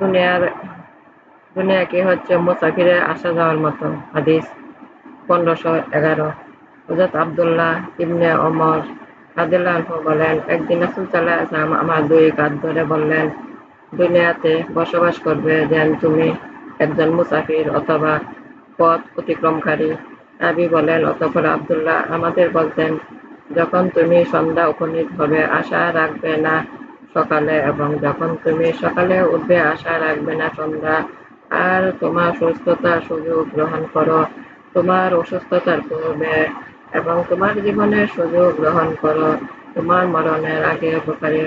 দুনিয়ার দুনিয়া কি হচ্ছে আসা যাওয়ার মতো হাদিস পনেরোশো এগারো। হজরত আবদুল্লাহ ইবনে রাদিল্লাহ বলেন, একদিন রাসুল আমার দুই কাঁধ ধরে বললেন, দুনিয়াতে বসবাস করবে যেন তুমি একজন মুসাফির অথবা পথ অতিক্রমকারী আবি বলেন, অতঃপর আবদুল্লাহ, আমাদের বলতেন, যখন তুমি সন্ধ্যা উপনীত হবে আশা রাখবে না সকালে এবং যখন তুমি সকালে উঠবে আশা রাখবে না সন্ধ্যা, আর তোমার সুস্থতার সুযোগ গ্রহণ করো, তোমার অসুস্থতার পূর্বে এবং তোমার জীবনের সুযোগ গ্রহণ করো, তোমার মরণের আগে বোকারে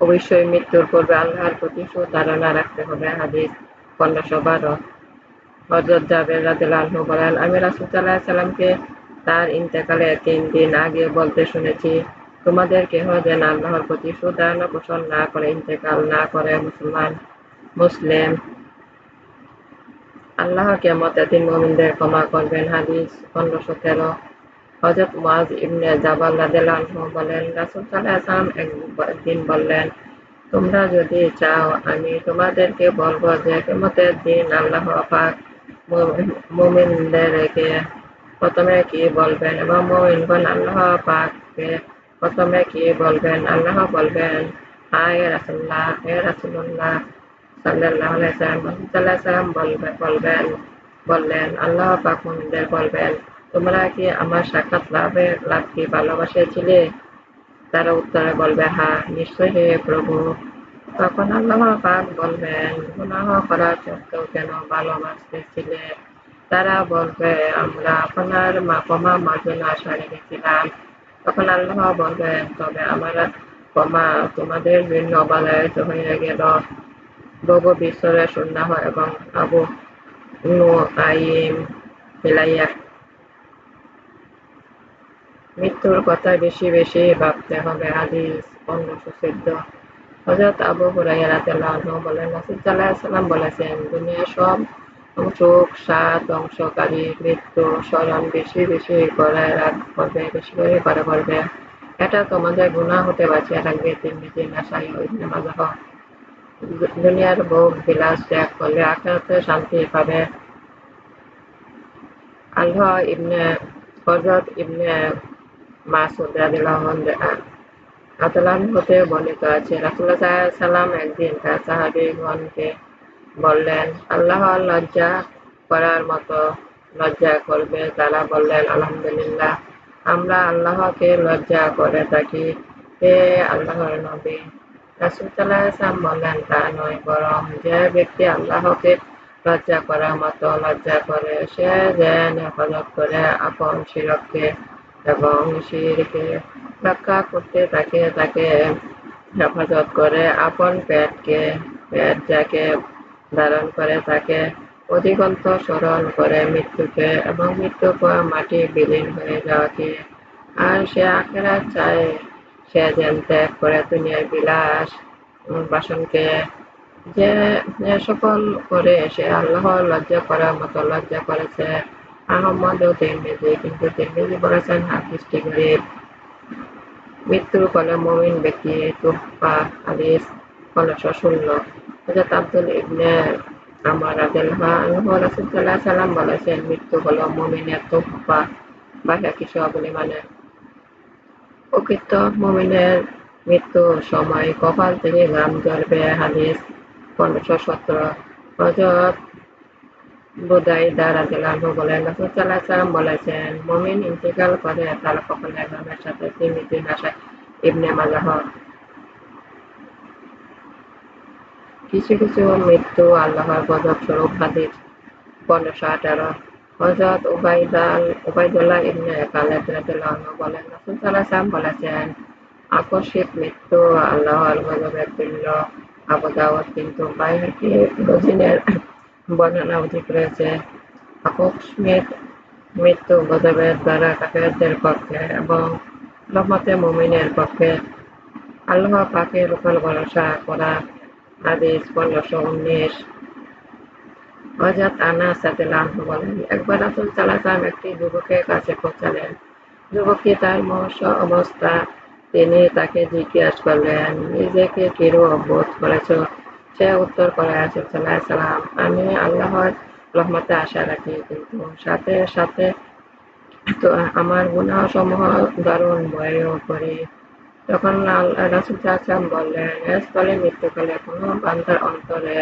অবশ্যই মৃত্যুর পূর্বে আল্লাহর প্রতি সুধারণা রাখতে হবে। হাদিস পনেরোশো বারো হজরত জাবের রাদিল্লাহু বলেন, আমি রাসুল সাল্লাহ সাল্লামকে তার ইন্তেকালে তিন দিন আগে বলতে শুনেছি, তোমাদের কেহ যেন আল্লাহর প্রতি সুধারণা পোষণ না করে, ইন্তেকাল না করে মুসলমান, মুসলিম। আল্লাহ কেমত এদিন মোমিনদের ক্ষমা করবেন। হাদিস পনেরোশো তেরো। হজরত মাজ ইবনে জাবাল রাদিল্লাহু বলেন, রাসুল সাল্লাহ সাল্লাম একদিন বললেন, তোমরা যদি চাও, আমি তোমাদেরকে বলব যে কেমতের দিন আল্লাহ পাক মুমিনদেরকে প্রথমে কি বলবেন এবং মুমিনগণ আল্লাহ পাককে প্রথমে কি বলবেন আল্লাহ বলবেন হায় রাসুল্লাহ হে রাসুল্লাহ সাল্লাহ সাল্লাম বলবেন বলবেন বললেন আল্লাহ পাক মুমিনদের বলবেন তোমরা কি আমার সাক্ষাৎ লাভের লাভ কি ভালোবাসেছিলে তারা উত্তরে বলবে, হা নিশ্চয় হে প্রভু। তখন আল্লাহ পাক বলবেন গুনাহ করার সত্ত্বেও কেন ভালোবাসতেছিলে? তারা বলবে, আমরা আপনার ক্ষমা মার্জনা আশা রেখেছিলাম তখন আল্লাহ বলবেন তবে আমার ক্ষমা তোমাদের জন্য অবাদায়িত হয়ে গেল। বহু বিশ্বরে সুন্নাহ এবং আবু নু আইম ফিলাইয়া মৃত্যুর কথা বেশি বেশি ভাবতে হবে। হাদিস অন্য চোদ্দ হজরত আবু হুরাইয়া রাদিয়াল্লাহু বলেন, রাসূল সাল্লাল্লাহু আলাইহি সাল্লাম বলেছেন, দুনিয়ার সব সুখ স্বাদ ধ্বংসকারী মৃত্যু স্মরণ বেশি বেশি করে রাত করবে, বেশি করে করে করবে। এটা তোমাদের গুণা হতে বাঁচিয়ে রাখবে তিরমিজি নাসাই ইবনে মাজাহ। দুনিয়ার ভোগ বিলাস ত্যাগ করলে আখেরাতে শান্তি পাবে। আল্লাহ ইবনে হজরত ইবনে মাসুদ রাদিয়াল্লাহু আনহু হতে বর্ণিত আছে রাসূলুল্লাহ সাল্লাম একদিন তার সাহাবীগণকে বললেন আল্লাহ লজ্জা করার মতো লজ্জা করবে? তারা বললেন, আলহামদুলিল্লাহ, আমরা আল্লাহকে লজ্জা করে থাকি। হে আল্লাহর নবী রাসুলাম বললেন, তা নয়, বরং যে ব্যক্তি আল্লাহকে লজ্জা করার মতো লজ্জা করে, সে যেন হেফাজত করে আপন শিরককে এবং শিরকে রক্ষা করতে থাকে তাকে হেফাজত করে, আপন পেটকে, পেট যাকে ধারণ করে তাকে অধিকন্ত স্মরণ করে মৃত্যুকে এবং মৃত্যুর পর মাটি বিলীন হয়ে যাওয়াকে। আর সে আখেরা চায় সে যেন ত্যাগ করে দুনিয়ার বিলাস বাসনকে। যে সকল করে সে আল্লাহ লজ্জা করার মতো লজ্জা করেছে। আহম্মদ ও তিরমিজি কিন্তু তিরমিজি বলেছেন, হাদিসটি গরিব মৃত্যুর ফলে মমিন ব্যক্তি তুফা হাদিস পনেরোশো ষোলো হজরত আব্দুল ইবনে আমার রাসুল্লাহ সাল্লাম বলেছেন মৃত্যু হলো মমিনের তোফা বাহ্যা কিছু বলে মানে প্রকৃত মমিনের মৃত্যুর সময় কপাল থেকে গাম জ্বলবে হাদিস পনেরোশো সতেরো হজরত আলাইহি বলেছেন ইন্তেকাল করে তার কপালে সাথে ইবনে মাজাহ। কিছু কিছু মৃত্যু আল্লাহর গজব স্বরূপ হাদিস পনেরোশো আঠারো। হজরত উবাইদাল, উবাইদুল্লাহ ইবনে কালেদ বলেন বলেছেন, আকস্মিক মৃত্যু আল্লাহর গজবের তুল্য। আবু কিন্তু বাইহাকি বর্ণনা রয়েছে। আকস্মিক মৃত্যু গজবের দ্বারা কাফেরদের পক্ষে এবং রহমতে মুমিনের পক্ষে আল্লাহ পাকের উপর ভরসা করা হাদিস পনেরোশো উনিশ। হজরত আনাস রাদিয়াল্লাহু বলেন, একবার রাসূল সাল্লাল্লাহু একটি যুবকের কাছে পৌঁছালেন। যুবকটি তার মহস্য অবস্থা তিনি তাকে জিজ্ঞাসা করলেন, নিজেকে কিরূপ বোধ করেছ? সে উত্তর করে সালাম আমি আল্লাহর রহমতে আশা রাখি, কিন্তু সাথে সাথে তো আমার গুনাহ সমূহ দারুণ ভয়ও করি। তখন রাসুল চাচাম বললেন স্থলে মৃত্যুকালে কোনো বান্ধার অন্তরে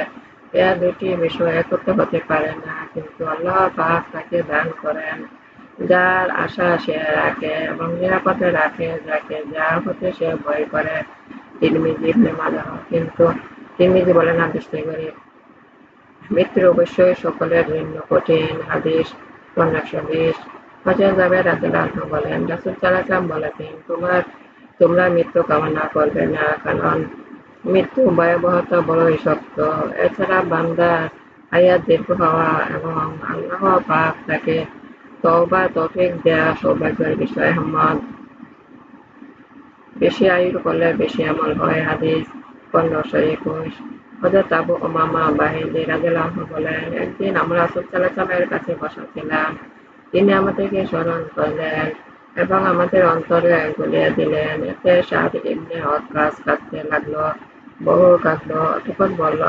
এ দুটি বিষয় একত্র হতে পারে না, কিন্তু আল্লাহ পাক তাকে দান করেন, যার আশা সে রাখে এবং নিরাপদে রাখে, যাকে যা হতে সে ভয় করে। মাজাহ, কিন্তু তিরমিজি বলেন হাদিস থেকে মৃত্যু অবশ্যই সকলের জন্য কঠিন হাদিস পনেরোশো বিশ হজর জাবের রাজুল্লাহ বলেন, রাসুল সালাম বলেছেন, তোমার, তোমরা মৃত্যু কামনা করবে না, কারণ মৃত্যু ভয়াবহতা, বড়ই শক্ত। এছাড়া বান্দার আয়াত দীর্ঘ হওয়া এবং আল্লাহ পাক তাকে তওবা, তৌফিক দেয়া সৌভাগ্যের বিষয়। আহমদ, বেশি আয়ুর করলে বেশি আমল হয়। হাদিস একুশ। হজরত আবু ওমামা বাহিনী বলেন, একদিন আমরা কাছে বসেছিলাম। তিনি আমাদেরকে স্মরণ করলেন এবং আমাদের অন্তরে গুলিয়ে দিলেন। এতে সাদ কাঁদতে লাগল, বহু কাঁদলো। অতক্ষণ বলল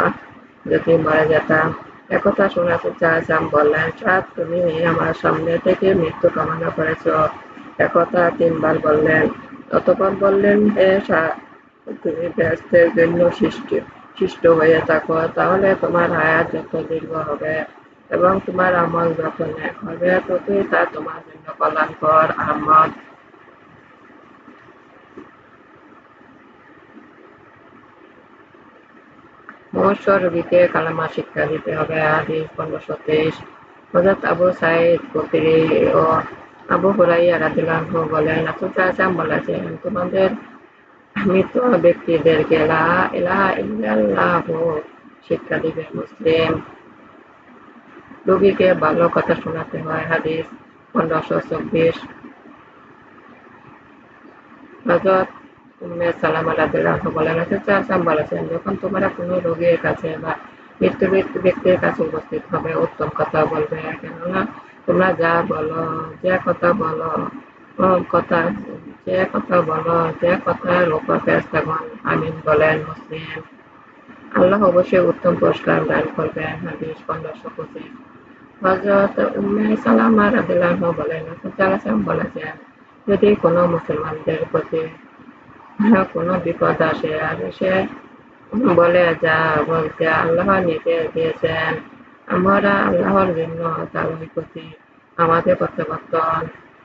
যদি মরে যেতাম। একথা শুনে সুলসালাম বললেন, সাদ, তুমি আমার সামনে থেকে মৃত্যু কামনা করেছ। একথা তিনবার বললেন। অতপর বললেন তুমি ব্যস্তের জন্য সৃষ্টি, সৃষ্ট হয়ে থাকো। তাহলে তোমার হায়াত যত দীর্ঘ হবে এবং তোমার আমল যত ন্যাক হবে, ততই তা তোমার জন্য কল্যাণকর। আহমদ। মহস্য রোগীকে কালামা শিক্ষা দিতে হবে। আদি পনেরোশো তেইশ হজরত আবু সাইদ ও আবু হুরাইয়া রাদিল্লাহ বলেন রাসুল সাল্লাম বলেছেন, তোমাদের মৃত ব্যক্তিদেরকে লা ইল্লাল্লাহ শিক্ষা দিবে মুসলিম রোগীকে ভালো কথা শোনাতে হয় হাদিস পনেরোশো চব্বিশ হজরত উম্মে সালামা বলেন বলেছেন যখন তোমরা কোনো রোগীর কাছে বা মৃত্যু ব্যক্তির কাছে উপস্থিত হবে উত্তম কথা বলবে কেননা তোমরা যা বলো যে কথা বলো কথা যে কথা বলো, যে কথার উপর ফেরেশতাগণ আমিন বলেন, মুসলিম। আল্লাহ অবশ্যই উত্তম পুরস্কার দান করবেন, হাদিস পনেরোশো পঁচিশ হজরত উম্মে সালামা রাদিল্লাহ বলেন, রাসূল বলেছেন, যদি কোনো মুসলমানদের প্রতি কোনো বিপদ আসে, আর সে বলে, যা বলতে আল্লাহ নির্দেশ দিয়েছেন, আমরা আল্লাহর জন্য তার প্রতি আমাদের প্রত্যাবর্তন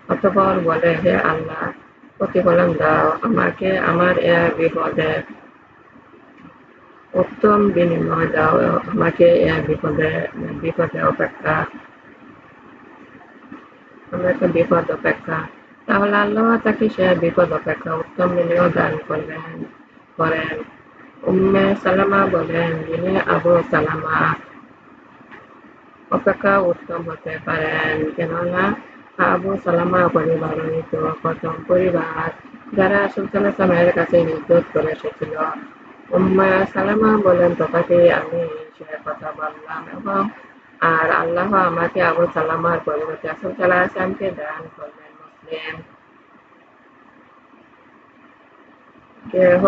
অতপর বলে হে আল্লাহ প্রতিফলন দাও, আমাকে, আমার এ বিপদে উত্তম বিনিময় দাও, আমাকে এ বিপদে বিপদে অপেক্ষা। আমাকে বিপদ অপেক্ষা। তাহলে আল্লাহ তাকে সে বিপদ অপেক্ষা, উত্তম বিনিময় দান করবেন করেন। উম্মে সালামা বলেন, যিনি আবু সালামা, অপেক্ষা উত্তম হতে পারেন। কেননা আবু সালামা পরিবারিত প্রথম পরিবার। যারা সুলতান সালামের কাছে নির্দেশ করে এসেছিল। সালামা বলেন তথাপি আমি সে কথা বললাম এবং আর আল্লাহ আমাকে আবু সালামার পরিবর্তে আসল সাল্লাহ আসলামকে দান করবেন মুসলিম। কেহ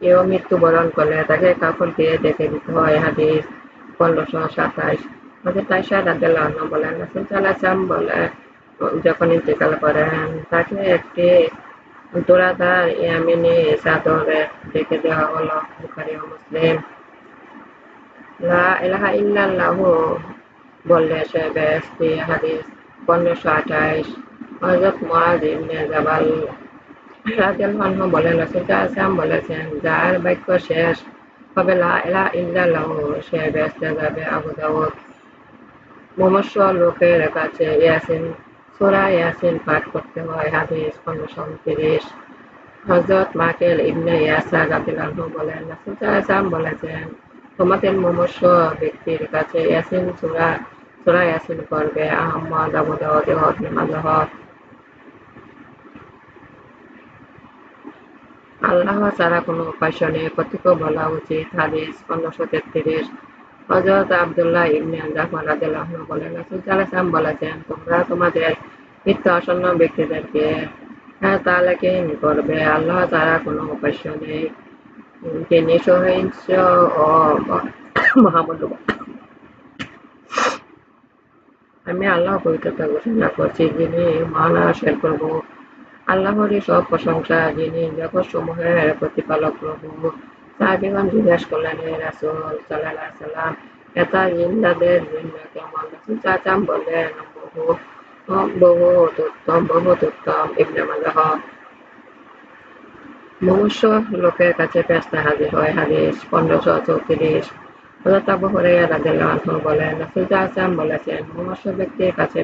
কেউ মৃত্যুবরণ করলে তাকে কাপড় দিয়ে দেখে দিতে হয়। হাদিস পনেরোশো সাতাইশ হজরত তাইশা রাদিয়াল্লাহু আনহা বলেন, রাসূল সাল্লাল্লাহু বলে যখন ইন্তেকাল করেন, তাকে একটি তোরাদার ইয়ামিনী চাদরে ডেকে দেওয়া হলো, বুখারী ও মুসলিম। ইল্লাল্লাহু বললে সে বেহেশতি হাদিস পনেরোশো হজরত ইবনে জাবাল বলেন সাল্লাল্লাহু বলেছেন, যার বাক্য শেষ হবে লা ইলাহা ইল্লাল্লাহু, সে বেহেশতে যাবে আবু দাউদ। মুমূর্ষ লোকের কাছে ইয়াসিন সূরা ইয়াসিন পাঠ করতে হয়, হাদিস হজরত মাকেল ইবনে রাদিয়াল্লাহু বলেন বলেছেন, তোমাদের মুমূর্ষ ব্যক্তির কাছে ইয়াসিন ইয়াসিন করবে মাজাহ। আল্লাহ ছাড়া কোনো উপাস্য নেই কর্তৃক বলা উচিত, হাদিস, পনেরোশো তেত্রিশ। ইবনে জাফর রাদিয়াল্লাহু বলেন সাল্লাল্লাহু তোমরা তোমাদের মৃত্যু আসন্ন ব্যক্তিদেরকে হ্যাঁ করবে। আল্লাহ তারা কোনো উপাস্য নেই। তিনি সহিংস ও আমি আল্লাহ পবিত্রতা ঘোষণা করছি, যিনি মহানাশের প্রভু। আল্লাহরই সব প্রশংসা যিনি জগৎ সমূহের প্রতিপালক প্রভু। সাহাবিগণ জিজ্ঞাসা করলেন, হে রাসুল সাল্লাহ সাল্লাম এটা ইন্দাদের জন্য কেমন বললেন, বহু উত্তম উত্তম ইবনে মাজাহ। মনুষ্য লোকের কাছে পেস্তা হাজির হয়, হাদিস পনেরোশো চৌত্রিশ। বলেছেন কাছে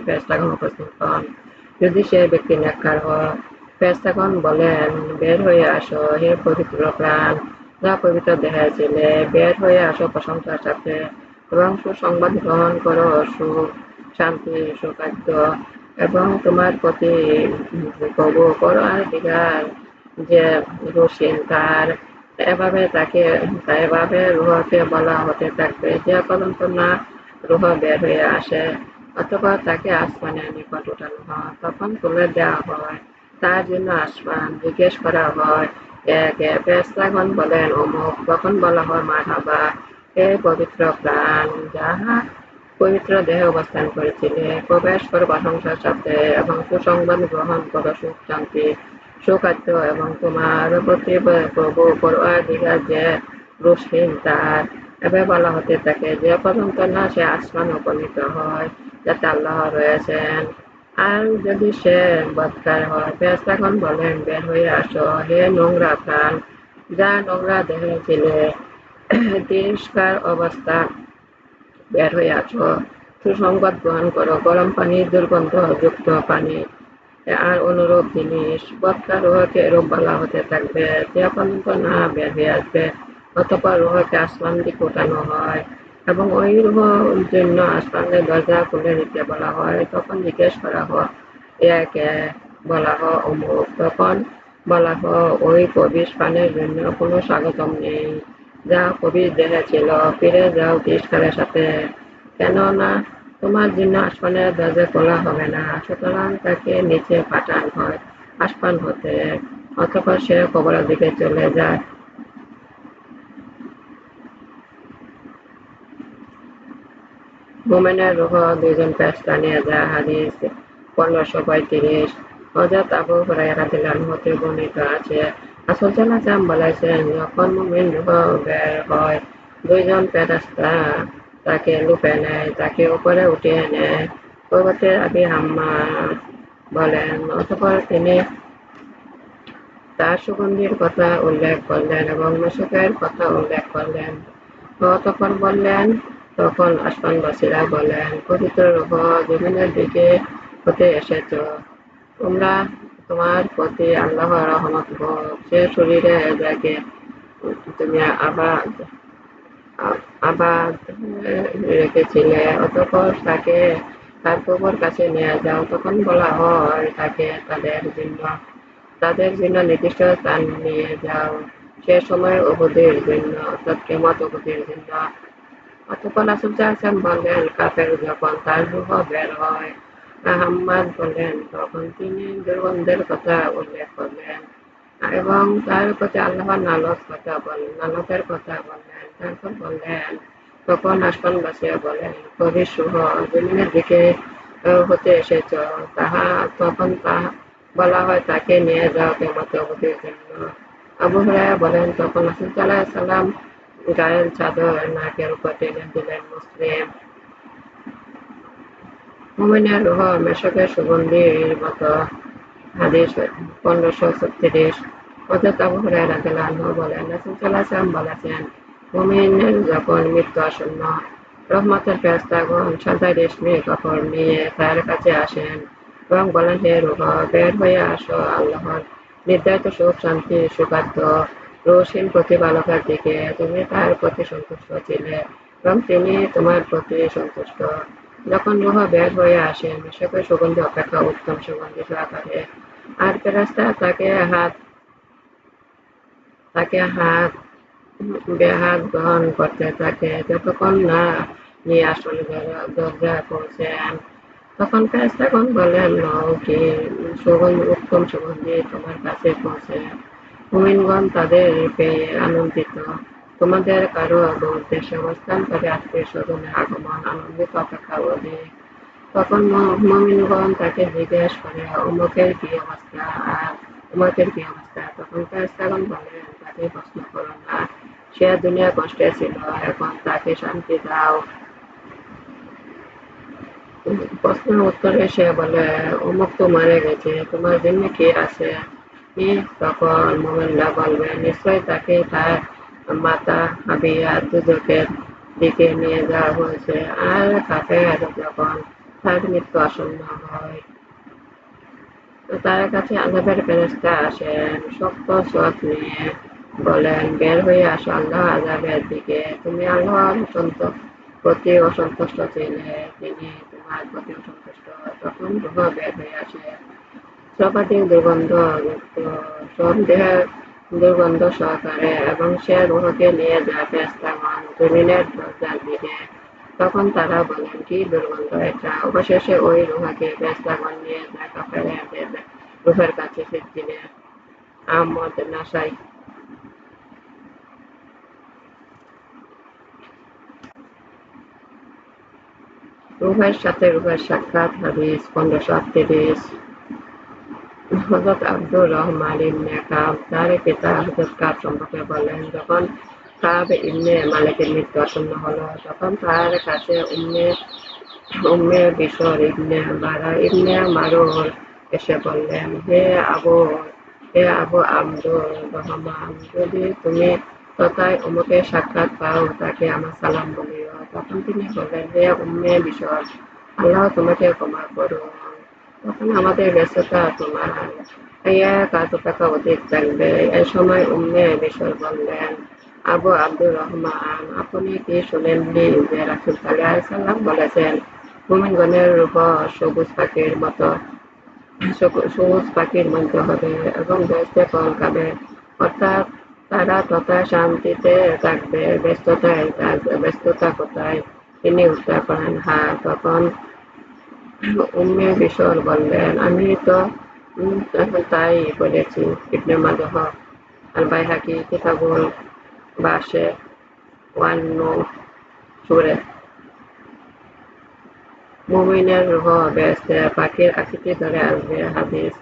যদি সে ব্যক্তি নেককার হয়, ফেরেশতাগণ বলেন, বের হয়ে আসো, হে পবিত্র প্রাণ যা পবিত্র দেহে ছিলে বের হয়ে আসো প্রশংসার সাথে এবং সুসংবাদ গ্রহণ করো সুখ শান্তি সুখাদ্য, এবং তোমার প্রতি কবু করো আর দিগার যে রসিন তার এভাবে তাকে, এভাবে রুহকে বলা হতে থাকবে। যে পর্যন্ত না রুহ বের হয়ে আসে অথবা তাকে আসমানের নিকট উঠানো হয়, তখন তুলে দেওয়া হয়। তার জন্য আসমান জিজ্ঞেস করা হয় ফেরেশতাগণ বলেন, অমুক তখন বলা হয় মার হাবা, হে পবিত্র প্রাণ যাহা পবিত্র দেহে অবস্থান করেছিলে, প্রবেশ করো প্রশংসার সাথে এবং সুসংবাদ গ্রহণ করো সুখ শান্তি সুখাদ্য এবং তোমার প্রতি প্রভু পরোয়াদিগার যে রুশহীন তার এভাবে বলা হতে থাকে। যে পর্যন্ত না সে আসমান উপনীত হয়, যাতে আল্লাহ রয়েছেন আর যদি সে বৎকার হয়, ফেরেশতাগণ বলেন, বের হয়ে আসো। হে নোংরা প্রাণ, যা নোংরা দেহে ছিলে তিরস্কার অবস্থা। বের হয়ে আসো। সুসংবাদ গ্রহণ করো। গরম পানি দুর্গন্ধযুক্ত পানি। আর অনুরূপ জিনিস বৎকার রোহকে এরূপ বলা হতে থাকবে। যে পর্যন্ত না, বের হয়ে আসবে। অতপর রোহকে আসমান দিকে উঠানো হয়। এবং ওই জন্য আসমানের দরজা খুলে দিতে বলা হয়, তখন জিজ্ঞেস করা হয় একে বলা হয়, অমুক। তখন বলা হয়, ওই প্রবেশ পানের জন্য কোনো স্বাগতম নেই। যা কবির দেহে ছিল, ফিরে যাও তিরস্কারের সাথে। কেননা তোমার জন্য আসমানের দরজা খোলা হবে না, সুতরাং তাকে নিচে পাঠান হয়, আসমান হতে। অথবা সে কবরের দিকে চলে যায়। মোমেনের রুহ দুইজন ফেরেশতা নিয়ে যায় হাদিস পনেরোশো পঁয়ত্রিশ হজরত আবু হুরায়রা রাদিয়াল্লাহু হতে বর্ণিত আছে, রাসূল সাল্লাল্লাহু বলেছেন, যখন মুমিন রুহ বের হয়, দুইজন ফেরেশতা তাকে লুপে নেয়, তাকে উপরে উঠিয়ে নেয়। পর্বতের আবি হাম্মা বলেন, অতপর তিনি তার সুগন্ধির কথা উল্লেখ করলেন এবং মুশকের কথা উল্লেখ করলেন। অতপর বললেন তখন আসমানবাসীরা বলেন, পবিত্র রূহ জমিনের দিকে হতে এসেছ। তোমরা তোমার প্রতি আল্লাহ রহমত সে শরীরে দেখে তুমি আবাদ আবাদ রেখেছিলে। অতপর তাকে তার প্রভুর কাছে নিয়ে যাও। তখন বলা হয়, তাকে তাদের জন্য তাদের জন্য নির্দিষ্ট স্থান নিয়ে যাও। সে সময় অবধির জন্য, অর্থাৎ কেমত অবধির জন্য রাসুল চাহাম বললেন কাপের যখন তার রুহ বের হয়, আহম্মদ বললেন তখন তিনি দুর্গন্ধের কথা উল্লেখ করলেন। এবং তার প্রতি আল্লাহর নালক কথা বললেন নালকের কথা বললেন তারপর বললেন, তখন আসমানবাসীরা বলেন কবি শুভ জমিনের দিকে হতে এসেছ। তাহা তখন তাহা বলা হয়, তাকে নিয়ে যাও কেমত অবধির জন্য আবু হুরায়রা বলেন, তখন রাসূল সাল্লাম গায়ের চাদর, নাকের উপর টেনে দিলেন মুসলিম। মুমিনের রুহ মেশকের সুগন্ধির মতো হাদিস পনেরোশো ছত্রিশ। হজরত আবু হুরায়রা রাদিয়াল্লাহু বলেন, রাসূল সাল্লাল্লাহু আলাইহি বলেছেন, মুমিনের যখন মৃত্যু আসন্ন, রহমতের ফেরেশতাগণ সাদা রেশমি কাপড় নিয়ে তার কাছে আসেন এবং বলেন, হে রুহ, বের হয়ে আসো, আল্লাহর নির্ধারিত সুখ, শান্তি সুখাদ্য রসীন প্রতিপালকের দিকে তুমি তার প্রতি সন্তুষ্ট ছিলে? এবং তিনি তোমার প্রতি সন্তুষ্ট। যখন রুহ বের হয়ে আসে মিশকের সুগন্ধি অপেক্ষা উত্তম সুগন্ধি সহকারে আর ফেরাস্তা তাকে হাত তাকে হাত বেহাত গ্রহণ করতে থাকে। যতক্ষণ না নিয়ে আসলে দরজা পৌঁছেন তখন ফেরেশতাগণ বললেন, নও কি সুগন্ধি উত্তম সুগন্ধি তোমার কাছে পৌঁছে মুমিনগণ তাদের পেয়ে আনন্দিত। তোমাদের কারও উদ্দেশ্যে অবস্থান করে আত্মীয় স্বজনের আগমন আনন্দিত অপেক্ষা অধিক তখন মমিনগণ তাকে জিজ্ঞেস করে, অমুকের কি অবস্থা? আর অমুকের কি অবস্থা? তখন ফেরেশতাগণ বলেন তাকে প্রশ্ন করো না। সে দুনিয়া কষ্টে ছিল। এখন তাকে শান্তি দাও। প্রশ্নের উত্তরে সে বলে, অমুক তো মারা গেছে। তোমার জন্য কি আছে? তখন মোমেনরা বলবে নিশ্চয় তাকে তার মাতা হাবিয়া দুজকের দিকে নিয়ে যাওয়া হয়েছে। আর কাফের যখন তার মৃত্যু আসন্ন হয়, তার কাছে আজাবের ফেরেস্তা আসেন, শক্ত চোখ নিয়ে বলেন, বের হয়ে আসো, আল্লাহ আজাবের দিকে। তুমি আল্লাহর প্রতি অসন্তুষ্ট ছিলে। তিনি তোমার প্রতি অসন্তুষ্ট। তখন রুহ বের হয়ে আসে। দুর্গন্ধ সব দেহের দুর্গন্ধ সহকারে এবং সে রুহকে নিয়ে যায় ফেরেস্তাগণ জমিনের দরজার দিকে। তখন তারা বলেন, কি দুর্গন্ধ এটা? অবশেষে ওই রুহাকে ফেরেস্তাগণ নিয়ে যায় কাফেরদের রুহের কাছে ফিরতিনে আহমদ নাসাই। রুহের সাথে রুহের সাক্ষাৎ, হাদিস, পনেরোশো আটত্রিশ। হজরত আব্দুর রহমান ইবনে কাব তার পিতা হজরত কাব সম্পর্কে বলেন যখন কাব ইবনে মালিকের মৃত্যু আসন্ন হলো, তখন তার কাছে উম্মে উম্মে বিশর ইবনে বারা ইবনে মারুর এসে বললেন, হে আবু হে আবু আব্দুর রহমান, যদি তুমি তথায় অমুকে সাক্ষাৎ পাও, তাকে আমার সালাম বলিও। তখন তিনি বললেন, হে উম্মে বিশর, আল্লাহ তোমাকে ক্ষমা করুন তখন আমাদের ব্যস্ততা তোমার কাজ টাকা অধিক থাকবে এ সময় উম্মে বিশর বললেন, আবু আব্দুর রহমান, আপনি কি শুনেননি যে রাসুল সাল্লাহ বলেছেন, মুমিনগণের উপর সবুজ পাখির মতো সবুজ পাখির মধ্যে হবে এবং ব্যস্তে কলকাবে অর্থাৎ তারা তথা শান্তিতে থাকবে, ব্যস্ততায় ব্যস্ততা কোথায়? তিনি উত্তর করেন হ্যাঁ তখন বললেন, আমি তো তাই বলেছি, ইবনে বাইহাকি কিতাবুল বাসে সুরে। মুমিনের রুহ পাখির আকৃতি ধরে আসবে হাদিস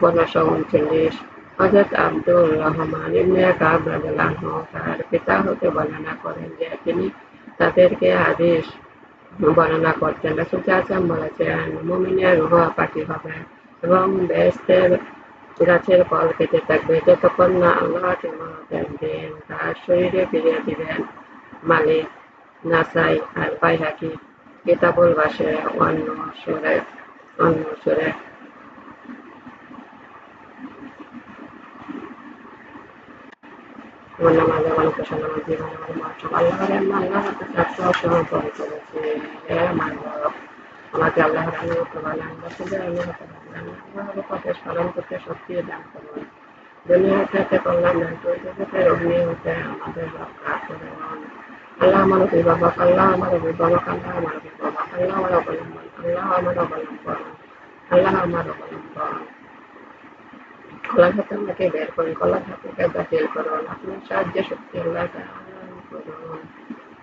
পনেরোশো উনচল্লিশ। হজরত আব্দুর রহমান ইবনে কাব তার পিতা হতে বর্ণনা করেন যে তিনি তাদেরকে হাদিস বর্ণনা করতেন রাসুল চাচাম বলেছেন, মুমিনের রুহ পাখি হবে, এবং বেস্তের গাছের ফল খেতে থাকবে। যতক্ষণ না আল্লাহ কেমতের দিন তার শরীরে ফিরিয়ে দিবেন মালিক নাসাই আর বাইরাকি কিতাবুল বাসে অন্য সুরে অন্য সুরে। আমার নাম আল্লাহ ভালো পেশা নামাজ জীবন আমার মাসম আল্লাহ আমাকে আল্লাহর আনুগত্য বানান রসুলের আনুগত্য বানান আল্লাহর পথে স্মরণ করতে শক্তি দান করুন। দুনিয়া হতে কল্যাণ দান করুন অগ্নি হতে আমাদের রক্ষা করুন আল্লাহ আমার অভিভাবক আল্লাহ আমার অভিভাবক আল্লাহ আমার অভিভাবক আল্লাহ আমার অবলম্বন আল্লাহ আমার অবলম্বন আল্লাহ আমার অবলম্বন খাতে আমাকে বের করুন খোলা খাতাকে বাতিল করুন। আপনার সাহায্য শক্তি আল্লাহ করুন।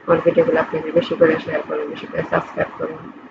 আমার ভিডিওগুলো আপনি বেশি করে শেয়ার করুন, বেশি করে সাবস্ক্রাইব করুন।